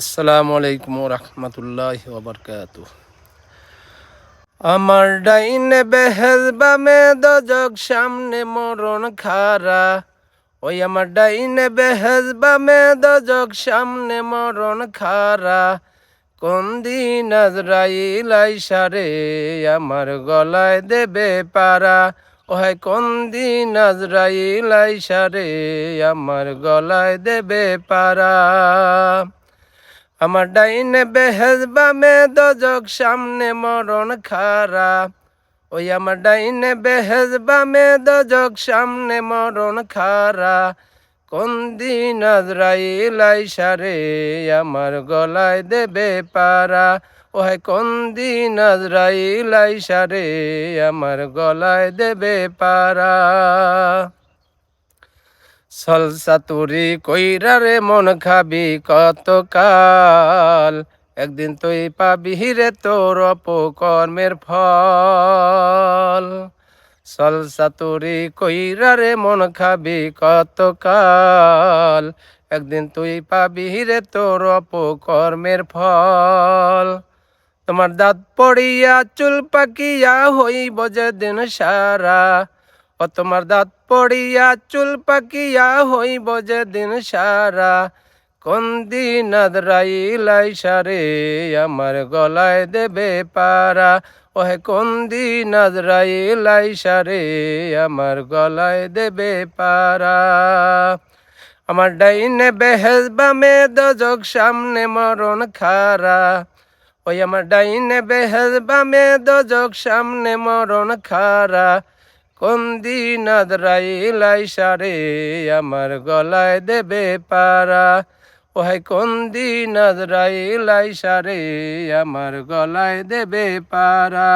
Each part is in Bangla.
আসসালামু আলাইকুম রহমতুল্লাহ ওবরকাত আমার ডাইনে বেহেজ বামে দজক, সামনে মরণ খারা। ওই আমার ডাইনে বেহেজ বামে দজক, সামনে মরণ খারা। কোন দিন আজরাইল আইসারে আমার গলায় দেবে পারা। ওহাই কোন দিন আজরাইল আইসারে আমার গলায় দেবে পারা। আমার ডাইনে বেহেজ বামে দজক, সামনে মরণ খারা। ওই আমার ডাইনে বেহেজ বামে দজক, সামনে মরণ খারা। কোন দিন আজরাইল আইসারে আমার গলায় দেবে পারা। ওহাই কোন দিন আজরাইল আইসারে আমার গলায় দেবে পারা। সলসাতুরি কইরা রে মন খাবি কত কাল একদিন তুই পাবি রে তোর অপকর্মের ফল। সলসাতুরি কইরা রে মন খাবি কত কাল একদিন তুই পাবি রে তোর অপকর্মের ফল। তোমার দাঁত পড়িয়া চুল পাকিয়া হইব যে দিন সারা। ও তোমার দাঁত পড়িয়া চুল পাকিয়া হইব যে দিন সারা। কোন দিন আদরাইলাই সারে, আমার গলায় দেবে পারা। ওহে, কোন দিন আদরাইলাই সারে, আমার গলায় দেবে পারা। আমার ডাইনে বেহেজ বামে দজক, সামনে মরণ খারা। ওই আমার ডাইনে বেহেজ বামে দজক, সামনে মরণ খারা। কোন দিন আদরাইলাই সারে, আমার গলায় দেবে পারা। ওহাই কোন দিন আদরাইলাই সারে, আমার গলায় দেবে পারা।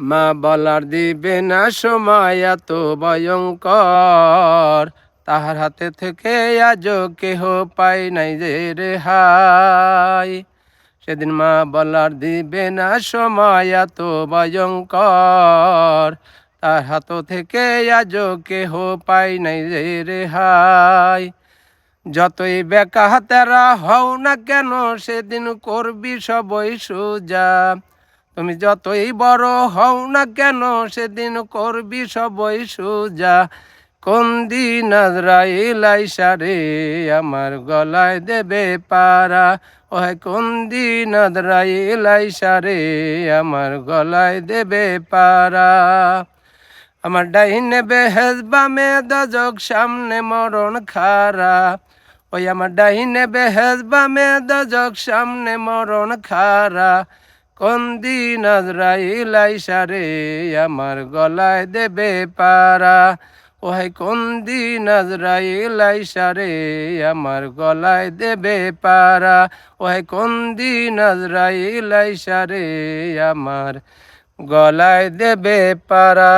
মা বলার দিবে না সময় এত ভয়ঙ্কর। তাহার হাতে থেকে আজ কেহ পাই নাই যে রেহাই সেদিন মা বলার দিবে না সময় এত ভয়ঙ্কর। তার হাত থেকে আজ কেহ পাই নাই রে রেহাই। যতই বেকা হাতেরা হও না কেন, সেদিন করবি সবই সোজা। তুমি যতই বড় হও না কেন, সেদিন করবি সবই সোজা। কোন দিন আজরাইল আইসারে আমার গলায় দেবে পারা। ওহে কোন দিন আজরাইল আইসারে আমার গলায় দেবে পারা। আমার ডাইনে বেহেজ বামে দজক, সামনে মরণ খারা। ওই আমার ডাইনে বেহেজ বামে দজক, সামনে মরণ খারা। কোন দিন আজরাইল আইসারে আমার গলায় দেবে পারা। ওহাই কোন দিন আজরাইল আইসারে আমার গলায় দেবে পারা। ওহাই কোন দিন আজরাইল আইসারে আমার গলায় দেবে পারা।